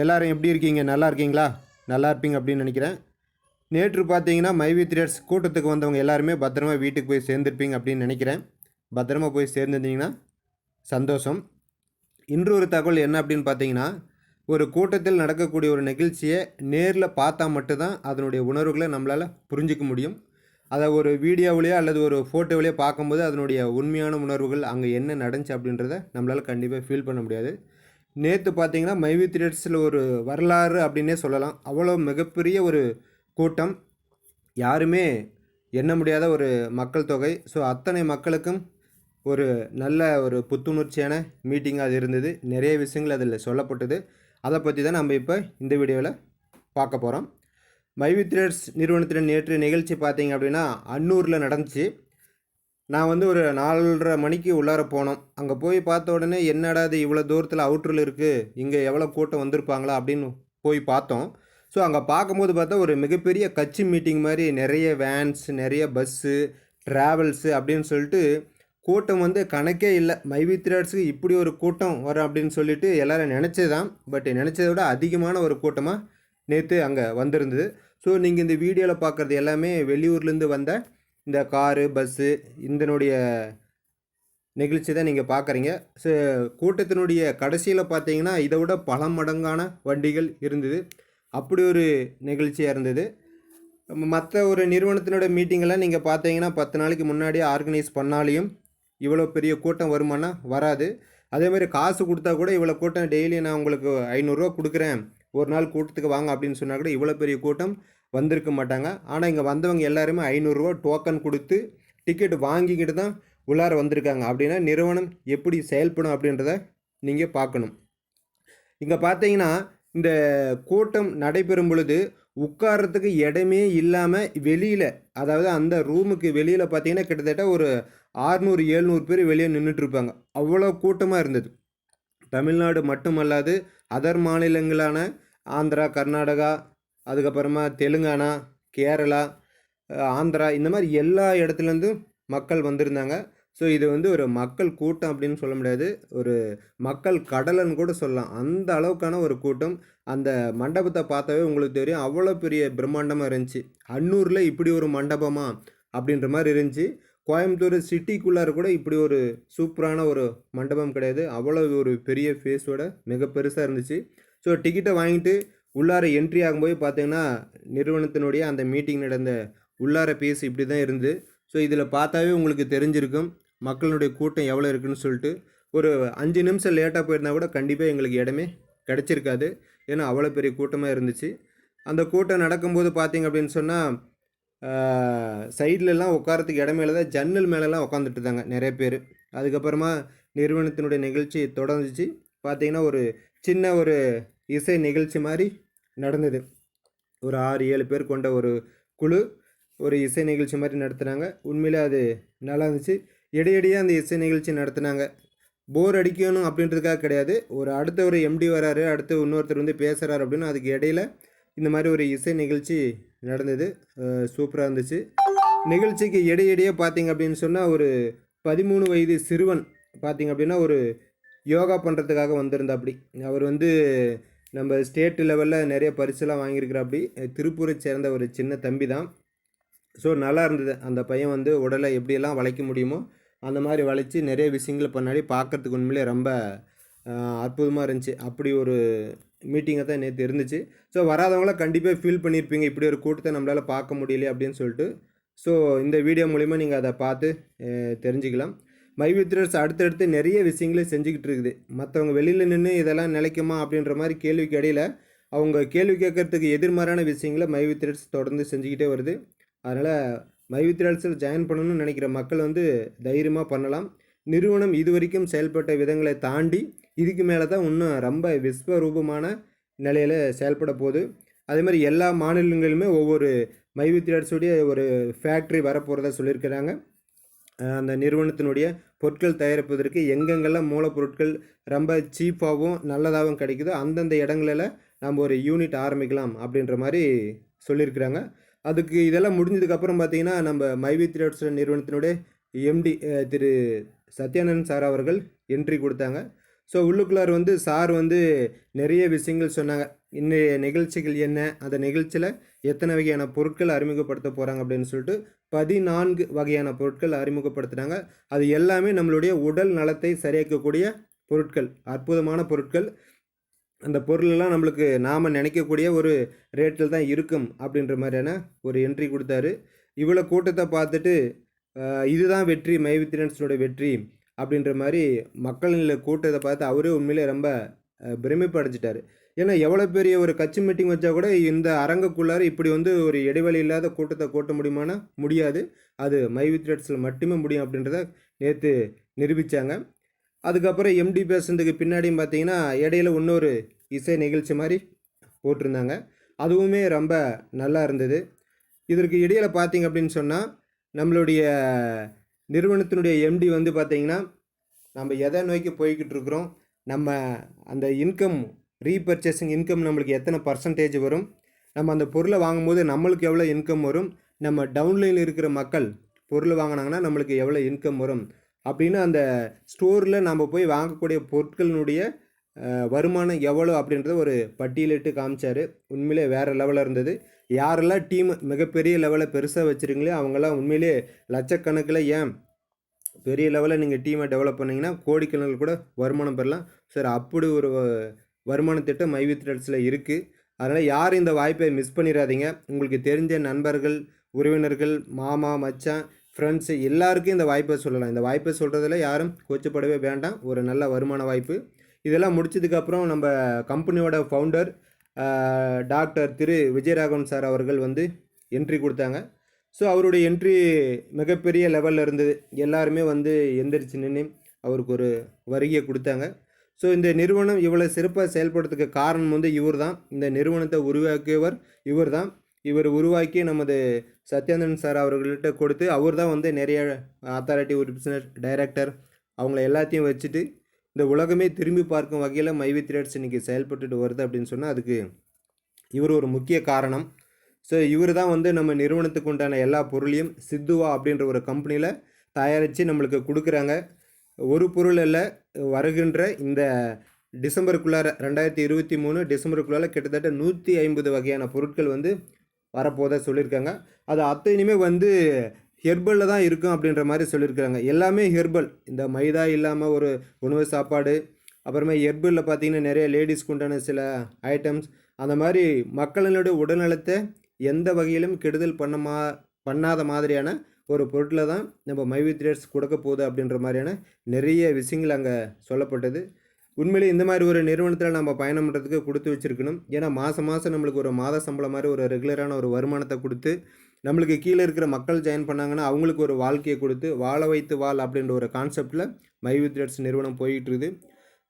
எல்லோரும் எப்படி இருக்கீங்க? நல்லா இருக்கீங்களா? நல்லா இருப்பீங்க அப்படின்னு நினைக்கிறேன். நேற்று பார்த்தீங்கன்னா மைவி த்ரியர்ஸ் கூட்டத்துக்கு வந்தவங்க எல்லாருமே பத்திரமா வீட்டுக்கு போய் சேர்ந்துருப்பீங்க அப்படின்னு நினைக்கிறேன். பத்திரமா போய் சேர்ந்துருந்தீங்கன்னா சந்தோஷம். இன்று ஒரு தகவல் என்ன அப்படின்னு பார்த்தீங்கன்னா ஒரு கூட்டத்தில் நடக்கக்கூடிய ஒரு நிகழ்ச்சியை நேரில் பார்த்தா மட்டும்தான் அதனுடைய உணர்வுகளை நம்மளால் புரிஞ்சிக்க முடியும். அதை ஒரு வீடியோவிலையோ அல்லது ஒரு ஃபோட்டோவிலையோ பார்க்கும்போது அதனுடைய உண்மையான உணர்வுகள் அங்கே என்ன நடந்துச்சு அப்படின்றத நம்மளால் கண்டிப்பாக ஃபீல் பண்ண முடியாது. நேற்று பார்த்தீங்கன்னா மைவி த்ரியேட்டர்ஸில் ஒரு வரலாறு அப்படின்னே சொல்லலாம். அவ்வளோ மிகப்பெரிய ஒரு கூட்டம். யாருமே எண்ண முடியாத ஒரு மக்கள் தொகை. ஸோ அத்தனை மக்களுக்கும் ஒரு நல்ல ஒரு புத்துணர்ச்சியான மீட்டிங் அது இருந்தது. நிறைய விஷயங்கள் அதில் சொல்லப்பட்டது. அதை பற்றி தான் நம்ம இப்போ இந்த வீடியோவில் பார்க்க போகிறோம் மைவி த்ரேட்ஸ் நிறுவனத்தின் நேற்று நிகழ்ச்சி பார்த்தீங்க அப்படின்னா அன்னூரில் நடந்துச்சு. நான் வந்து ஒரு நாலரை மணிக்கு உள்ளார போனோம். அங்கே போய் பார்த்த உடனே என்னடா இது இவ்வளோ தூரத்தில் அவுட்டரில் இருக்குது இங்கே எவ்வளோ கூட்டம் வந்திருப்பாங்களா? அப்படின்னு போய் பார்த்தோம். ஸோ அங்கே பார்க்கும்போது பார்த்தா ஒரு மிகப்பெரிய கட்சி மீட்டிங் மாதிரி நிறைய வேன்ஸ் நிறைய பஸ்ஸு ட்ராவல்ஸு அப்படின்னு சொல்லிட்டு கூட்டம் வந்து கணக்கே இல்லை. மைவி த்ரேட்ஸுக்கு இப்படி ஒரு கூட்டம் வரும் அப்படின்னு சொல்லிட்டு எல்லோரும் நினச்சது தான் பட் நினச்சதை விட அதிகமான ஒரு கூட்டமாக நேற்று அங்கே வந்திருந்தது. ஸோ நீங்கள் இந்த வீடியோவில் பார்க்குறது எல்லாமே வெளியூர்லேருந்து வந்த இந்த காரு பஸ்ஸு இதனுடைய நிகழ்ச்சி தான் நீங்கள் பார்க்குறீங்க ஸோ கூட்டத்தினுடைய கடைசியில் பார்த்தீங்கன்னா இதை விட பல மடங்கான வண்டிகள் இருந்தது. அப்படி ஒரு நிகழ்ச்சியாக இருந்தது. மற்ற ஒரு நிறுவனத்தினோட மீட்டிங்கெல்லாம் நீங்கள் பார்த்தீங்கன்னா பத்து நாளைக்கு முன்னாடியே ஆர்கனைஸ் பண்ணாலையும் இவ்வளோ பெரிய கூட்டம் வருமானா வராது. அதேமாதிரி காசு கொடுத்தா கூட இவ்வளோ கூட்டம் டெய்லி நான் உங்களுக்கு ஐநூறுரூவா கொடுக்குறேன். ஒரு நாள் கூட்டத்துக்கு வாங்க அப்படின்னு சொன்னால் கூட இவ்வளோ பெரிய கூட்டம் வந்திருக்க மாட்டாங்க. ஆனால் இங்கே வந்தவங்க எல்லாருமே ஐநூறுரூவா டோக்கன் கொடுத்து டிக்கெட் வாங்கிக்கிட்டு தான் உள்ளார வந்திருக்காங்க. அப்படின்னா நிறுவனம் எப்படி செயல்படும் அப்படின்றத நீங்கள் பார்க்கணும். இங்கே பார்த்தீங்கன்னா இந்த கூட்டம் நடைபெறும் பொழுது உட்கார்றதுக்கு இடமே இல்லாமல் வெளியில் அதாவது அந்த ரூமுக்கு வெளியில் பார்த்தீங்கன்னா கிட்டத்தட்ட ஒரு ஆறுநூறு எழுநூறு பேர் வெளியே நின்றுட்டுருப்பாங்க அவ்வளோ கூட்டமாக இருந்தது. தமிழ்நாடு மட்டுமல்லாது அதர் மாநிலங்களான ஆந்திரா கர்நாடகா அதுக்கப்புறமா தெலுங்கானா கேரளா ஆந்திரா இந்த மாதிரி எல்லா இடத்துலேருந்தும் மக்கள் வந்திருந்தாங்க. ஸோ இது வந்து ஒரு மக்கள் கூட்டம் அப்படின்னு சொல்ல முடியாது. ஒரு மக்கள் கடலன்னு கூட சொல்லலாம். அந்த அளவுக்கான ஒரு கூட்டம். அந்த மண்டபத்தை பார்த்தாவே உங்களுக்கு தெரியும். அவ்வளோ பெரிய பிரம்மாண்டமாக இருந்துச்சு. அன்னூரில் இப்படி ஒரு மண்டபமா அப்படின்ற மாதிரி இருந்துச்சு. கோயம்புத்தூர் சிட்டிக்குள்ளார கூட இப்படி ஒரு சூப்பரான ஒரு மண்டபம் கிடையாது. அவ்வளோ ஒரு பெரிய ஃபேஸோட மிக பெருசாக இருந்துச்சு. ஸோ டிக்கெட்டை வாங்கிட்டு உள்ளார என்ட்ரி ஆகும்போது பார்த்தீங்கன்னா நிறுவனத்தினுடைய அந்த மீட்டிங் நடந்த உள்ளார பேசி இப்படி தான் இருந்து ஸோ இதில் பார்த்தாவே உங்களுக்கு தெரிஞ்சிருக்கும் மக்களுடைய கூட்டம் எவ்வளோ இருக்குன்னு சொல்லிட்டு. ஒரு அஞ்சு நிமிஷம் லேட்டாக போயிருந்தா கூட கண்டிப்பாக எங்களுக்கு இடமே கிடச்சிருக்காது. ஏன்னா அவ்வளோ பெரிய கூட்டமாக இருந்துச்சு. அந்த கூட்டம் நடக்கும்போது பார்த்தீங்க அப்படின்னு சொன்னால் சைட்லலாம் உட்காரத்துக்கு இடமேல தான் ஜன்னல் மேலெலாம் உட்காந்துட்டு இருந்தாங்க நிறைய பேர். அதுக்கப்புறமா நிறுவனத்தினுடைய நிகழ்ச்சி தொடர்ந்துச்சு பார்த்தீங்கன்னா ஒரு சின்ன ஒரு இசை நிகழ்ச்சி மாதிரி நடந்தது. ஒரு ஆறு ஏழு பேர் கொண்ட ஒரு குழு ஒரு இசை நிகழ்ச்சி மாதிரி நடத்துனாங்க. உண்மையிலே அது நல்லா இருந்துச்சு. இடையிடையே அந்த இசை நிகழ்ச்சி நடத்துனாங்க. போர் அடிக்கணும் அப்படின்றதுக்காக கிடையாது. ஒரு அடுத்த ஒரு எம்டி வராரு அடுத்து இன்னொருத்தர் வந்து பேசுகிறாரு அப்படின்னு அதுக்கு இடையில இந்த மாதிரி ஒரு இசை நிகழ்ச்சி நடந்தது. சூப்பராக இருந்துச்சு. நிகழ்ச்சிக்கு இடையிடையே பார்த்தீங்க அப்படின்னு சொன்னால் ஒரு பதிமூணு வயது சிறுவன் பார்த்தீங்க அப்படின்னா ஒரு யோகா பண்ணுறதுக்காக வந்திருந்தாப்படி அவர் வந்து நம்ம ஸ்டேட் லெவலில் நிறைய பரிசுலாம் வாங்கியிருக்கிறாப்படி திருப்பூரை சேர்ந்த ஒரு சின்ன தம்பி தான். ஸோ நல்லா இருந்தது. அந்த பையன் வந்து உடலை எப்படியெல்லாம் வளைக்க முடியுமோ அந்த மாதிரி வளைச்சி நிறைய விஷயங்களை பண்ணாடி பார்க்கறதுக்கு உண்மையிலே ரொம்ப அற்புதமாக இருந்துச்சு. அப்படி ஒரு மீட்டிங்கை தான் நேற்று இருந்துச்சு. ஸோ வராதவங்களாம் கண்டிப்பாக ஃபீல் பண்ணியிருப்பீங்க. இப்படி ஒரு கூட்டத்தை நம்மளால் பார்க்க முடியலையே அப்படின்னு சொல்லிட்டு. ஸோ இந்த வீடியோ மூலிமா நீங்கள் அதை பார்த்து தெரிஞ்சுக்கலாம். மைவித்ரர்ஸ் அடுத்தடுத்து நிறைய விஷயங்களை செஞ்சுக்கிட்டு இருக்குது. மற்றவங்க வெளியில் நின்று இதெல்லாம் நிலைக்குமா அப்படின்ற மாதிரி கேள்விக்கு இடையில் அவங்க கேள்வி கேட்கறதுக்கு எதிர்மாறான விஷயங்களை மைவித்ரர்ஸ் தொடர்ந்து செஞ்சுக்கிட்டே வருது. அதனால் மைவித்ரர்ஸில் ஜாயின் பண்ணணும்னு நினைக்கிற மக்கள் வந்து தைரியமாக பண்ணலாம். நிறுவனம் இதுவரைக்கும் செயல்பட்ட விதங்களை தாண்டி இதுக்கு மேலே தான் இன்னும் ரொம்ப விஸ்வரூபமான நிலையில் செயல்பட போகுது. அதே மாதிரி எல்லா மாநிலங்களிலுமே ஒவ்வொரு மைவி ஒரு ஃபேக்ட்ரி வரப்போகிறதா சொல்லியிருக்கிறாங்க. அந்த நிறுவனத்தினுடைய பொருட்கள் தயாரிப்பதற்கு எங்கெங்கெல்லாம் மூலப்பொருட்கள் ரொம்ப சீப்பாகவும் நல்லதாகவும் கிடைக்குதோ அந்தந்த இடங்களில் நம்ம ஒரு யூனிட் ஆரம்பிக்கலாம் அப்படின்ற மாதிரி சொல்லியிருக்கிறாங்க. அதுக்கு இதெல்லாம் முடிஞ்சதுக்கப்புறம் பார்த்திங்கன்னா நம்ம மைவி திரேட்ஸ் நிறுவனத்தினுடைய எம்டி திரு சத்யானந்த் சார் அவர்கள் என்ட்ரி கொடுத்தாங்க. ஸோ உள்ளுக்குள்ளார் வந்து சார் வந்து நிறைய விஷயங்கள் சொன்னாங்க. இன்றைய நிகழ்ச்சிகள் என்ன? அந்த நிகழ்ச்சியில் எத்தனை வகையான பொருட்கள் அறிமுகப்படுத்த போகிறாங்க அப்படின்னு சொல்லிட்டு பதினான்கு வகையான பொருட்கள் அறிமுகப்படுத்துனாங்க அது எல்லாமே நம்மளுடைய உடல் நலத்தை சரியாக்கக்கூடிய பொருட்கள் அற்புதமான பொருட்கள். அந்த பொருளெல்லாம் நம்மளுக்கு நாம் நினைக்கக்கூடிய ஒரு ரேட்டில் தான் இருக்கும் அப்படின்ற மாதிரியான ஒரு என்ட்ரி கொடுத்தாரு. இவ்வளோ கூட்டத்தை பார்த்துட்டு இதுதான் வெற்றி மைவித்திரன்ஸோட வெற்றி. அப்படின்ற மாதிரி மக்களில் கூட்டத்தை பார்த்து அவரே உண்மையிலே ரொம்ப பெருமைப்படைச்சிட்டார் ஏன்னா எவ்வளோ பெரிய ஒரு கட்சி மீட்டிங் வச்சா கூட இந்த அரங்கக்குள்ளார இப்படி வந்து ஒரு இடைவெளி இல்லாத கூட்டத்தை கூட்ட முடியுமானா முடியாது. அது மை வித்ரட்ஸில் மட்டுமே முடியும் அப்படின்றத நேற்று நிரூபித்தாங்க அதுக்கப்புறம் எம்டி பேசுனதுக்கு பின்னாடியும் பார்த்தீங்கன்னா இடையில இன்னொரு இசை நிகழ்ச்சி மாதிரி போட்டிருந்தாங்க. அதுவுமே ரொம்ப நல்லா இருந்தது. இதற்கு இடையில பார்த்தீங்க அப்படின்னு சொன்னால் நம்மளுடைய நிறுவனத்தினுடைய எம்டி வந்து பார்த்தீங்கன்னா நம்ம எதை நோக்கி போய்கிட்டு இருக்கிறோம் நம்ம அந்த இன்கம் ரீபர்ச்சேசிங் இன்கம் நம்மளுக்கு எத்தனை பர்சன்டேஜ் வரும் நம்ம அந்த பொருளை வாங்கும்போது நம்மளுக்கு எவ்வளோ இன்கம் வரும் நம்ம டவுன்லைனில் இருக்கிற மக்கள் பொருள் வாங்கினாங்கன்னா நம்மளுக்கு எவ்வளோ இன்கம் வரும் அப்படின்னு அந்த ஸ்டோரில் நம்ம போய் வாங்கக்கூடிய பொருட்களினுடைய வருமானம் எவ்வளோ அப்படின்றத ஒரு பட்டியலிட்டு காமிச்சார். உண்மையிலே வேறு லெவலில் இருந்தது. யாரெல்லாம் டீம் மிகப்பெரிய லெவலில் பெருசாக வச்சுருங்களோ அவங்கெல்லாம் உண்மையிலே லட்சக்கணக்கில் ஏன் பெரிய லெவலில் நீங்கள் டீமை டெவலப் பண்ணிங்கன்னா கோடிக்கணக்கில் கூட வருமானம் பெறலாம். சார் அப்படி ஒரு வருமான திட்டம் மைவி த்ரெட்ஸில் இருக்குது அதனால் யாரும் இந்த வாய்ப்பை மிஸ் பண்ணிடாதீங்க. உங்களுக்கு தெரிஞ்ச நண்பர்கள் உறவினர்கள் மாமா மச்சான் ஃப்ரெண்ட்ஸு எல்லாருக்கும் இந்த வாய்ப்பை சொல்லலாம். இந்த வாய்ப்பை சொல்கிறதுல யாரும் கோச்சப்படவே வேண்டாம். ஒரு நல்ல வருமான வாய்ப்பு. இதெல்லாம் முடிச்சதுக்கப்புறம் நம்ம கம்பெனியோட ஃபவுண்டர் டாக்டர் திரு விஜயராகவன் சார் அவர்கள் வந்து என்ட்ரி கொடுத்தாங்க. ஸோ அவருடைய என்ட்ரி மிகப்பெரிய லெவலில் இருந்தது. எல்லாருமே வந்து எந்திரிச்சு நின்று அவருக்கு ஒரு வருகையை கொடுத்தாங்க. ஸோ இந்த நிறுவனம் இவ்வளோ சிறப்பாக செயல்படுறதுக்கு காரணம் வந்து இவர் தான் இந்த நிறுவனத்தை உருவாக்கியவர் இவர் தான் இவர் உருவாக்கி நமது சத்யேந்திரன் சார் அவர்கள்ட்ட கொடுத்து அவர் தான் வந்து நிறைய அத்தாரிட்டி உறுப்பினர் டைரக்டர் அவங்கள எல்லாத்தையும் வச்சுட்டு இந்த உலகமே திரும்பி பார்க்கும் வகையில் மைவி த்ரேட்ஸ் இன்றைக்கி செயல்பட்டுட்டு வருது அப்படின்னு சொன்னால் அதுக்கு இவர் ஒரு முக்கிய காரணம். ஸோ இவர் தான் வந்து நம்ம நிறுவனத்துக்கு உண்டான எல்லா பொருளையும் சித்துவா அப்படின்ற ஒரு கம்பெனியில் தயாரித்து நம்மளுக்கு கொடுக்குறாங்க. ஒரு பொருள் இல்லை வருகின்ற இந்த டிசம்பருக்குள்ளார ரெண்டாயிரத்தி இருபத்தி மூணு டிசம்பருக்குள்ளார கிட்டத்தட்ட நூற்றி ஐம்பது வகையான பொருட்கள் வந்து வரப்போதா சொல்லியிருக்காங்க. அது அத்தனையுமே வந்து ஹெர்பலில் தான் இருக்கும் அப்படின்ற மாதிரி சொல்லியிருக்கிறாங்க. எல்லாமே ஹெர்பல். இந்த மைதா இல்லாமல் ஒரு உணவு சாப்பாடு அப்புறமா ஹெர்பலில் பார்த்தீங்கன்னா நிறைய லேடிஸ்க்கு உண்டான சில ஐட்டம்ஸ் அந்த மாதிரி மக்களினுடைய உடல்நலத்தை எந்த வகையிலும் கெடுதல் பண்ண மா பண்ணாத மாதிரியான ஒரு பொருட்களை தான் நம்ம மைவித்ரேட்ஸ் கொடுக்க போகுது அப்படின்ற மாதிரியான நிறைய விஷயங்கள் அங்கே சொல்லப்பட்டது. உண்மையிலே இந்த மாதிரி ஒரு நிறுவனத்தில் நம்ம பயணம் பண்ணுறதுக்கு கொடுத்து வச்சுருக்கணும். ஏன்னா மாதம் மாதம் நம்மளுக்கு ஒரு மாத சம்பளம் மாதிரி ஒரு ரெகுலரான ஒரு வருமானத்தை கொடுத்து நம்மளுக்கு கீழே இருக்கிற மக்கள் ஜாயின் பண்ணாங்கன்னா அவங்களுக்கு ஒரு வாழ்க்கையை கொடுத்து வாழ வைத்து வாழ் அப்படின்ற ஒரு கான்செப்டில் மைவி த்ரெட்ஸ் நிறுவனம் போயிட்டுருது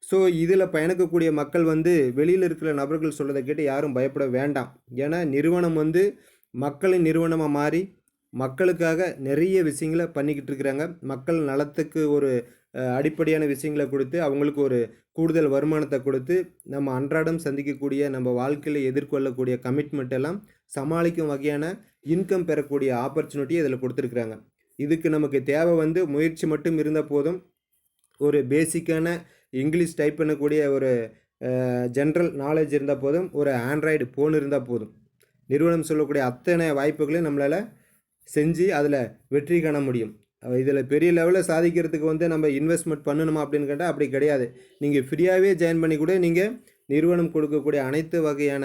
ஸோ இதில் பயணிக்கக்கூடிய மக்கள் வந்து வெளியில் இருக்கிற நபர்கள் சொல்கிறத கேட்டு யாரும் பயப்பட வேண்டாம். ஏன்னா நிறுவனம் வந்து மக்களின் நிறுவனமாக மாறி மக்களுக்காக நிறைய விஷயங்களை பண்ணிக்கிட்டு இருக்கிறாங்க. மக்கள் நலத்துக்கு ஒரு அடிப்படையான விஷயங்களை கொடுத்து அவங்களுக்கு ஒரு கூடுதல் வருமானத்தை கொடுத்து நம்ம அன்றாடம் சந்திக்கக்கூடிய நம்ம வாழ்க்கையில் எதிர்கொள்ளக்கூடிய கமிட்மெண்ட் எல்லாம் சமாளிக்கும் வகையான இன்கம் பெறக்கூடிய ஆப்பர்ச்சுனிட்டியை இதில் கொடுத்துருக்குறாங்க. இதுக்கு நமக்கு தேவை வந்து முயற்சி மட்டும் இருந்தால் போதும். ஒரு பேசிக்கான இங்கிலீஷ் டைப் பண்ணக்கூடிய ஒரு ஜென்ரல் நாலேஜ் இருந்தால் போதும். ஒரு ஆண்ட்ராய்டு ஃபோன் இருந்தால் போதும். நிறுவனம் சொல்லக்கூடிய அத்தனை வாய்ப்புகளையும் நம்மளால் செஞ்சு அதில் வெற்றி காண முடியும். இதில் பெரிய லெவலில் சாதிக்கிறதுக்கு வந்து நம்ம இன்வெஸ்ட்மெண்ட் பண்ணணுமா அப்படின்னு கேட்டால் அப்படி கிடையாது. நீங்கள் ஃப்ரீயாகவே ஜாயின் பண்ணி கூட நீங்கள் நிறுவனம் கொடுக்கக்கூடிய அனைத்து வகையான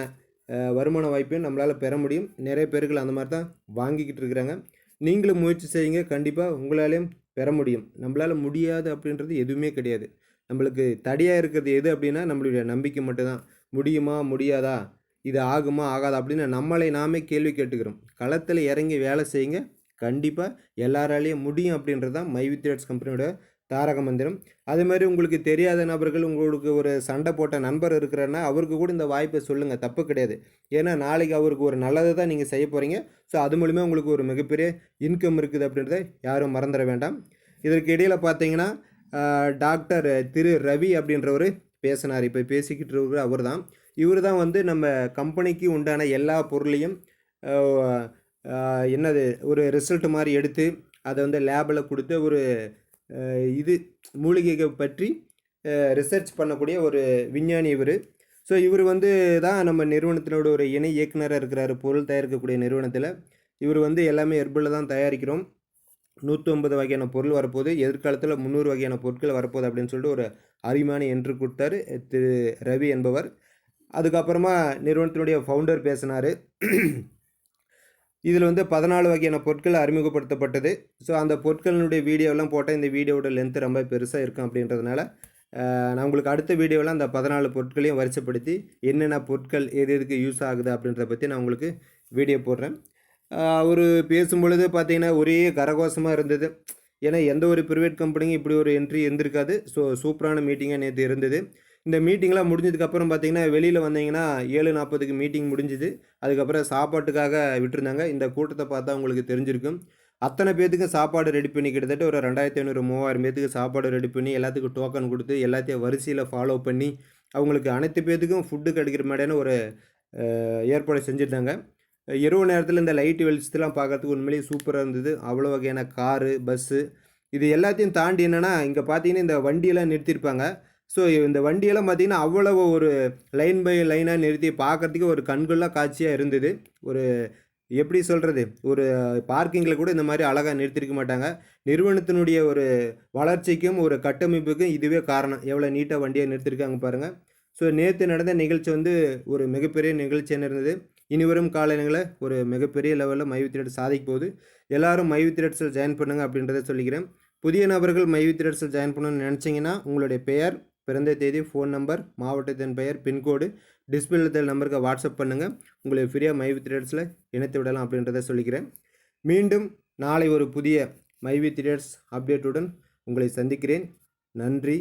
வருமான வாய்ப்பையும் நம்மளால் பெற முடியும். நிறைய பேர்கள் அந்த மாதிரி தான் வாங்கிக்கிட்டு இருக்கிறாங்க. நீங்களும் முயற்சி செய்யுங்க. கண்டிப்பாக உங்களாலேயும் பெற முடியும். நம்மளால் முடியாது அப்படின்றது எதுவுமே கிடையாது. நம்மளுக்கு தடையாக இருக்கிறது எது அப்படின்னா நம்மளுடைய நம்பிக்கை மட்டும்தான். முடியுமா? முடியாதா? இது ஆகுமா? ஆகாதா? அப்படின்னு நம்மளை நாமே கேள்வி கேட்டுக்கிறோம். களத்தில் இறங்கி வேலை செய்யுங்க. கண்டிப்பாக எல்லாராலையும் முடியும் அப்படின்றது தான் மை வித்ரேட்ஸ் கம்பெனியோட தாரக மந்திரம். அதுமாதிரி உங்களுக்கு தெரியாத நபர்கள் உங்களுக்கு ஒரு சண்டை போட்ட நண்பர் இருக்கிறன்னா அவருக்கு கூட இந்த வாய்ப்பை சொல்லுங்கள் தப்பு கிடையாது. ஏன்னா நாளைக்கு அவருக்கு ஒரு நல்லதை தான் நீங்கள் செய்ய போகிறீங்க ஸோ அது மூலிமா உங்களுக்கு ஒரு மிகப்பெரிய இன்கம் இருக்குது அப்படின்றத யாரும் மறந்துட வேண்டாம். இதற்கு இடையில் பார்த்தீங்கன்னா டாக்டர் திரு ரவி அப்படின்றவர் பேசினார். இப்போ பேசிக்கிட்டு இருக்கிற அவர் தான் இவர் தான் வந்து நம்ம கம்பெனிக்கு உண்டான எல்லா பொருளையும் என்னது ஒரு ரிசல்ட் மாதிரி எடுத்து அதை வந்து லேபில் கொடுத்து ஒரு இது மூலிகையை பற்றி ரிசர்ச் பண்ணக்கூடிய ஒரு விஞ்ஞானி இவர். ஸோ இவர் வந்து தான் நம்ம நிறுவனத்தினோட ஒரு இணை இயக்குனராக இருக்கிறார் பொருள் தயாரிக்கக்கூடிய நிறுவனத்தில். இவர் வந்து எல்லாமே ஹெர்பலில் தான் தயாரிக்கிறோம். நூற்றி ஐம்பது வகையான பொருள் வரப்போகுது. எதிர்காலத்தில் முந்நூறு வகையான பொருட்கள் வரப்போகுது அப்படின்னு சொல்லிட்டு ஒரு அரிமான என்று கொடுத்தாரு திரு ரவி என்பவர். அதுக்கப்புறமா நிறுவனத்தினுடைய ஃபவுண்டர் பேசினார். இதில் வந்து பதினாலு வகையான பொருட்கள் அறிமுகப்படுத்தப்பட்டது. ஸோ அந்த பொருட்களினுடைய வீடியோலாம் போட்டால் இந்த வீடியோவோட லென்த்து ரொம்ப பெருசாக இருக்கும் அப்படின்றதுனால நான் உங்களுக்கு அடுத்த வீடியோவில் அந்த பதினாலு பொருட்களையும் வரிசைப்படுத்தி என்னென்ன பொருட்கள் எது எதுக்கு யூஸ் ஆகுது அப்படின்றத பற்றி நான் உங்களுக்கு வீடியோ போடுறேன். அவர் பேசும்பொழுது பார்த்திங்கன்னா ஒரே கரகோஷமாக இருந்தது. ஏன்னா எந்த ஒரு ப்ரைவேட் கம்பெனியும் இப்படி ஒரு என்ட்ரி இருந்திருக்காது. ஸோ சூப்பரான மீட்டிங்காக நேற்று இருந்தது. இந்த மீட்டிங்லாம் முடிஞ்சதுக்கப்புறம் பார்த்தீங்கன்னா வெளியில் வந்தீங்கன்னா ஏழு நாற்பதுக்கு மீட்டிங் முடிஞ்சுது. அதுக்கப்புறம் சாப்பாட்டுக்காக விட்டுருந்தாங்க. இந்த கூட்டத்தை பார்த்தா உங்களுக்கு தெரிஞ்சிருக்கும். அத்தனை பேத்துக்கும் சாப்பாடு ரெடி பண்ணி கிட்டத்தட்ட ஒரு ரெண்டாயிரத்தி ஐநூறு மூவாயிரம் பேத்துக்கு சாப்பாடு ரெடி பண்ணி எல்லாத்துக்கும் டோக்கன் கொடுத்து எல்லாத்தையும் வரிசையில் ஃபாலோ பண்ணி அவங்களுக்கு அனைத்து பேத்துக்கும் ஃபுட்டு கிடைக்கிற மாதிரியான ஒரு ஏற்பாடு செஞ்சுருந்தாங்க. இரவு நேரத்தில் இந்த லைட் வெளிச்சத்தெலாம் பார்க்கறதுக்கு உண்மையிலேயே சூப்பராக இருந்தது. அவ்வளோ வகையான காரு பஸ்ஸு இது எல்லாத்தையும் தாண்டி என்னென்னா இங்கே பார்த்தீங்கன்னா இந்த வண்டியெல்லாம் நிறுத்தியிருப்பாங்க ஸோ இந்த வண்டியெல்லாம் பார்த்திங்கன்னா அவ்வளவு ஒரு லைன் பை லைனாக நிறுத்தி பார்க்கறதுக்கு ஒரு கண்கொள்ளா காட்சியாக இருந்தது. ஒரு எப்படி சொல்கிறது ஒரு பார்க்கிங்கில் கூட இந்த மாதிரி அழகாக நிறுத்திருக்க மாட்டாங்க. நிறுவனத்தினுடைய ஒரு வளர்ச்சிக்கும் ஒரு கட்டமைப்புக்கும் இதுவே காரணம். எவ்வளோ நீட்டாக வண்டியை நிறுத்திருக்காங்க பாருங்கள் ஸோ நேற்று நடந்த நிகழ்ச்சி வந்து ஒரு மிகப்பெரிய நிகழ்ச்சியாக இருந்தது? இனி வரும் காலங்களில் ஒரு மிகப்பெரிய லெவலில் மைவித்திரட் சாதிக்க போகுது. எல்லோரும் மைவி மைவித்திரட்ஸில் ஜாயின் பண்ணுங்க அப்படின்றத சொல்லிக்கிறேன். புதிய நபர்கள் மைவித்திரட்ஸில் ஜாயின் பண்ணணும்னு நினச்சிங்கன்னா உங்களுடைய பெயர் பிறந்த தேதி ஃபோன் நம்பர் மாவட்டத்தின் பெயர் பின்கோடு டிஸ்பிளே தெரியல நம்பருக்கு வாட்ஸ்அப் பண்ணுங்கள் உங்களை ஃப்ரீயாக மைவித்திரட்ஸில் இணைத்து விடலாம் அப்படின்றத சொல்லிக்கிறேன். மீண்டும் நாளை ஒரு புதிய மைவித்திரட்ஸ் அப்டேட்டுடன் உங்களை சந்திக்கிறேன். நன்றி.